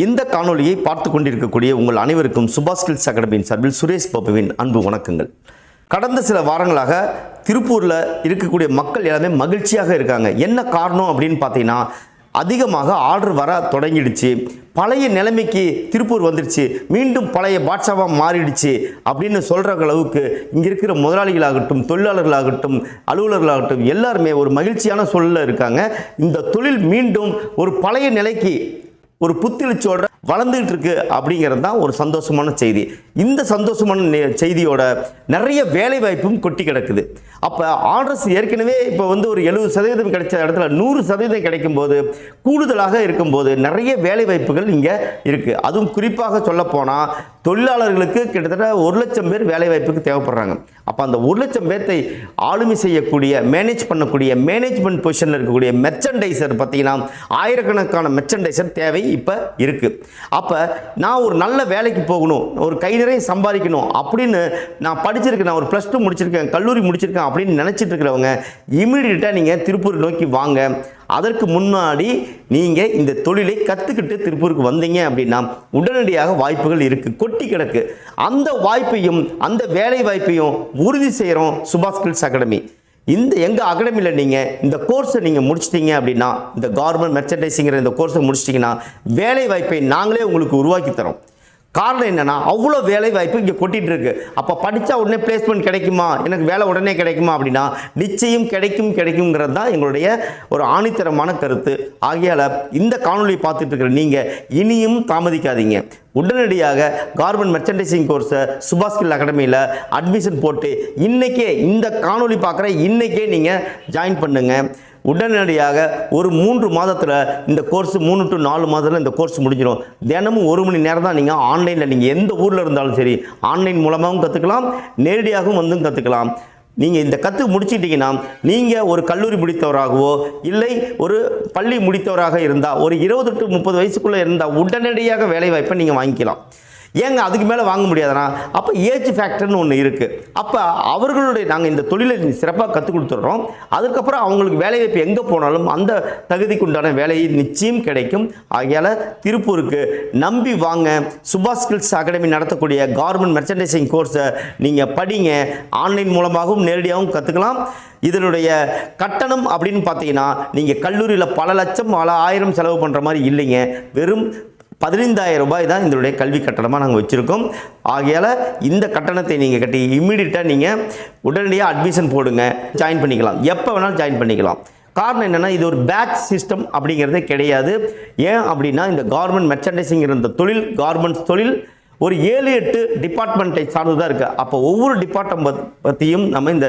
இந்த காணொளியை பார்த்து கொண்டிருக்கக்கூடிய உங்கள் அனைவருக்கும் சுபாஷ் கில்ஸ் அகாடமியின் சார்பில் சுரேஷ் பாபுவின் அன்பு வணக்கங்கள். கடந்த சில வாரங்களாக திருப்பூரில் இருக்கக்கூடிய மக்கள் எல்லாமே மகிழ்ச்சியாக இருக்காங்க. என்ன காரணம் அப்படின்னு பார்த்தீங்கன்னா அதிகமாக ஆர்டர் வர தொடங்கிடுச்சு. பழைய நிலைமைக்கு திருப்பூர் வந்துடுச்சு மீண்டும் பழைய பாட்ஷாவாக மாறிடுச்சு அப்படின்னு சொல்கிற அளவுக்கு இங்கே இருக்கிற முதலாளிகளாகட்டும் தொழிலாளர்களாகட்டும் அலுவலர்களாகட்டும் எல்லாருமே ஒரு மகிழ்ச்சியான சூழலில் இருக்காங்க. இந்த தொழில் மீண்டும் ஒரு பழைய நிலைக்கு ஒரு புத்துணர்ச்சியோட வளர்ந்துகிட்டு இருக்கு அப்படிங்கிறது தான் ஒரு சந்தோஷமான செய்தி. இந்த சந்தோஷமான நெ- செய்தியோட நிறைய வேலை வாய்ப்பும் கொட்டி கிடக்குது. அப்போ ஆர்டர்ஸ் ஏற்கனவே இப்போ வந்து ஒரு எழுபது சதவீதம் கிடைச்ச இடத்துல நூறு சதவீதம் கிடைக்கும் போது கூடுதலாக இருக்கும்போது நிறைய வேலை வாய்ப்புகள் இங்கே இருக்குது அதுவும் குறிப்பாக சொல்லப்போனால் தொழிலாளர்களுக்கு கிட்டத்தட்ட ஒரு லட்சம் பேர் வேலைவாய்ப்புக்கு தேவைப்படுறாங்க. அப்போ அந்த ஒரு லட்சம் பேர்த்தை ஆளுமை செய்யக்கூடிய மேனேஜ் பண்ணக்கூடிய மேனேஜ்மெண்ட் பொசிஷனில் இருக்கக்கூடிய மெர்ச்சன்டைசர் பார்த்தீங்கன்னா ஆயிரக்கணக்கான மெர்ச்சன்டைசர் தேவை இப்போ இருக்குது அப்போ நான் ஒரு நல்ல வேலைக்கு போகணும் ஒரு கை நிறைய சம்பாதிக்கணும் அப்படின்னு நான் படிச்சிருக்கேன் நான் ஒரு ப்ளஸ் டூ முடிச்சிருக்கேன் கல்லூரி முடிச்சிருக்கேன் அப்படின்னு நினச்சிட்டு இருக்கிறவங்க இமீடியட்டாக நீங்கள் திருப்பூர் நோக்கி வாங்க. அதற்கு முன்னாடி நீங்கள் இந்த தொழிலை கற்றுக்கிட்டு திருப்பூருக்கு வந்தீங்க அப்படின்னா உடனடியாக வாய்ப்புகள் இருக்குது கொட்டி கிடக்கு. அந்த வாய்ப்பையும் அந்த வேலை வாய்ப்பையும் உறுதி செய்கிறோம் சுபாஷ் ஸ்கில்ஸ் அகாடமி. இந்த எங்கள் அகாடமியில் நீங்கள் இந்த கோர்ஸை நீங்கள் முடிச்சிட்டிங்க அப்படின்னா இந்த கார்மெண்ட் மெர்ச்சன்டைஸிங்கிற இந்த கோர்ஸை முடிச்சிட்டிங்கன்னா வேலை வாய்ப்பை நாங்களே உங்களுக்கு உருவாக்கி தரோம். காரணம் என்னென்னா அவ்வளோ வேலை வாய்ப்பு இங்கே கொட்டிகிட்டு இருக்கு அப்போ படித்தா உடனே பிளேஸ்மெண்ட் கிடைக்குமா? எனக்கு வேலை உடனே கிடைக்குமா அப்படின்னா நிச்சயம் கிடைக்கும் கிடைக்குங்கிறது தான் எங்களுடைய ஒரு ஆணித்தரமான கருத்து. ஆகையால் இந்த காணொலியை பார்த்துட்டு இருக்கிற நீங்கள் இனியும் தாமதிக்காதீங்க. உடனடியாக கார்மெண்ட் மெர்ச்சன்டைசிங் கோர்ஸை சுபாஷ் ஸ்கில் அகாடமியில் அட்மிஷன் போட்டு இன்றைக்கே இந்த காணொளி பார்க்குற இன்றைக்கே நீங்கள் ஜாயின் பண்ணுங்கள் உடனடியாக ஒரு மூன்று மாதத்தில் இந்த கோர்ஸ் மூணு டு நாலு மாதத்தில் இந்த கோர்ஸ் முடிஞ்சிடும். தினமும் ஒரு மணி நேரம் தான் நீங்கள் ஆன்லைனில் நீங்கள் எந்த ஊரில் இருந்தாலும் சரி ஆன்லைன் மூலமாகவும் கற்றுக்கலாம் நேரடியாகவும் வந்தும் கற்றுக்கலாம் நீங்கள் இந்த கற்று முடிச்சிட்டிங்கன்னா நீங்கள் ஒரு கல்லூரி முடித்தவராகவோ இல்லை ஒரு பள்ளி முடித்தவராக இருந்தால் ஒரு இருபது டு முப்பது வயசுக்குள்ளே இருந்தால் உடனடியாக வேலைவாய்ப்பை நீங்கள் வாங்கிக்கலாம். ஏங்க அதுக்கு மேலே வாங்க முடியாதுனா அப்போ ஏஜ் ஃபேக்டர்னு ஒன்று இருக்குது அப்போ அவர்களுடைய நாங்கள் இந்த தொழிலை சிறப்பாக கற்றுக் கொடுத்துட்றோம். அதுக்கப்புறம் அவங்களுக்கு வேலைவாய்ப்பு எங்கே போனாலும் அந்த தகுதிக்கு உண்டான வேலையை நிச்சயம் கிடைக்கும். ஆகையால் திருப்பூருக்கு நம்பி வாங்க. சுபாஷ் ஸ்கில்ஸ் அகாடமி நடத்தக்கூடிய கார்மெண்ட் மெர்ச்சன்டைசிங் கோர்ஸை நீங்கள் படிங்க. ஆன்லைன் மூலமாகவும் நேரடியாகவும் கற்றுக்கலாம் இதனுடைய கட்டணம் அப்படின்னு பார்த்தீங்கன்னா நீங்கள் கல்லூரியில் பல லட்சம் பல ஆயிரம் செலவு பண்ணுற மாதிரி இல்லைங்க. வெறும் பதினைந்தாயிரம் ரூபாய் தான் இதனுடைய கல்வி கட்டணமாக நாங்கள் வச்சுருக்கோம். ஆகையால் இந்த கட்டணத்தை நீங்கள் கட்டி இம்மிடியட்டாக நீங்கள் உடனடியாக அட்மிஷன் போடுங்க. ஜாயின் பண்ணிக்கலாம். எப்போ வேணாலும் ஜாயின் பண்ணிக்கலாம். காரணம் என்னென்னா இது ஒரு பேட்ச் சிஸ்டம் அப்படிங்கிறதே கிடையாது. ஏன் அப்படின்னா இந்த கார்மெண்ட் மெர்ச்சன்டைசிங் இருந்த தொழில் கார்மெண்ட்ஸ் தொழில் ஒரு ஏழு எட்டு டிபார்ட்மெண்ட்டை சார்ந்து தான் இருக்குது அப்போ ஒவ்வொரு டிபார்ட்மெண்ட் பற்றியும் நம்ம இந்த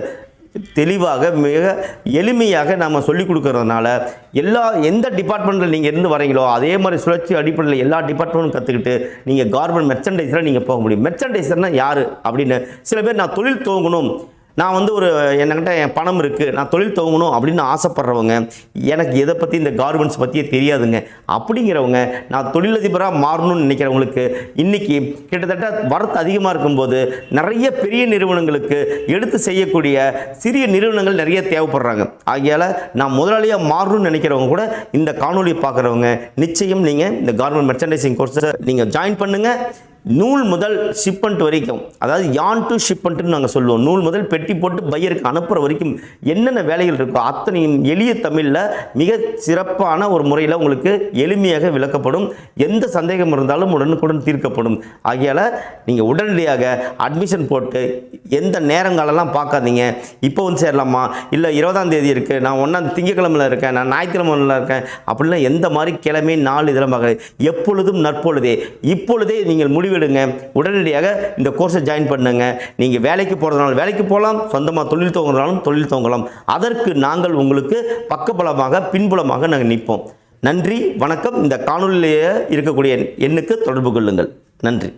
தெளிவாக மிக எளிமையாக நாம் சொல்லிக் கொடுக்கறதுனால எல்லா எந்த டிபார்ட்மெண்ட்டில் நீங்கள் இருந்து வரீங்களோ அதே மாதிரி சுழற்சி அடிப்படையில் எல்லா டிபார்ட்மெண்ட்டும் கற்றுக்கிட்டு நீங்கள் கார்மெண்ட் மெர்ச்சன்டைஸில் நீங்கள் போக முடியும். மெர்ச்சன்டைசர்னால் யார்? அப்படின்னு சில பேர் நான் தொழில் துவங்கணும் நான் வந்து ஒரு என்கிட்ட என் பணம் இருக்குது நான் தொழில் துவங்கணும் அப்படின்னு ஆசைப்பட்றவங்க எனக்கு எதை பற்றி இந்த கார்மெண்ட்ஸ் பற்றியே தெரியாதுங்க. அப்படிங்கிறவங்க நான் தொழிலதிபராக மாறணும்னு நினைக்கிறவங்களுக்கு இன்றைக்கி கிட்டத்தட்ட வரத்து அதிகமாக இருக்கும்போது நிறைய பெரிய நிறுவனங்களுக்கு எடுத்து செய்யக்கூடிய சிறிய நிறுவனங்கள் நிறைய தேவைப்படுறாங்க. ஆகையால் நான் முதலாளியாக மாறணும்னு நினைக்கிறவங்க கூட இந்த காணொலியை பார்க்குறவங்க நிச்சயம் நீங்கள் இந்த கார்மெண்ட் மெர்ச்சன்டைசிங் கோர்ஸை நீங்கள் ஜாயின் பண்ணுங்கள் நூல் முதல் ஷிப்பன்ட் வரைக்கும் அதாவது யான் டு ஷிப்பன்ட்னு நாங்கள் சொல்லுவோம். நூல் முதல் பெட்டி போட்டு பையருக்கு அனுப்புகிற வரைக்கும் என்னென்ன வேலைகள் இருக்கோ அத்தனையும் எளிய தமிழில் மிக சிறப்பான ஒரு முறையில் உங்களுக்கு எளிமையாக விளக்கப்படும். எந்த சந்தேகம் இருந்தாலும் உடனுக்குடன் தீர்க்கப்படும். ஆகையால் நீங்கள் உடனடியாக அட்மிஷன் போட்டு எந்த நேரங்காலெல்லாம் பார்க்காதீங்க. இப்போ வந்து சேரலாமா? இல்லை இருபதாம் தேதி இருக்குது நான் ஒன்றாம் திங்கக்கிழமையில் இருக்கேன். நான் ஞாயிற்றுக்கிழமையில் இருக்கேன். அப்படிலாம் எந்த மாதிரி கிழமை நாள் இதெல்லாம் பார்க்க எப்பொழுதும் நற்பொழுதே. இப்பொழுதே நீங்கள் முடிவெடுங்க உடனடியாக இந்த கோர்ஸை ஜாயின் பண்ணுங்க. நீங்கள் வேலைக்கு போகிறதுனால வேலைக்கு போகலாம். சொந்தமாக தொழில் துவங்குறதுனாலும் தொழில் துவங்கலாம். அதற்கு நாங்கள் உங்களுக்கு பக்கபலமாக பின்புலமாக நாங்கள் நிற்போம். நன்றி வணக்கம். இந்த காணொலியிலேயே இருக்கக்கூடிய எண்ணுக்கு தொடர்பு கொள்ளுங்கள். நன்றி.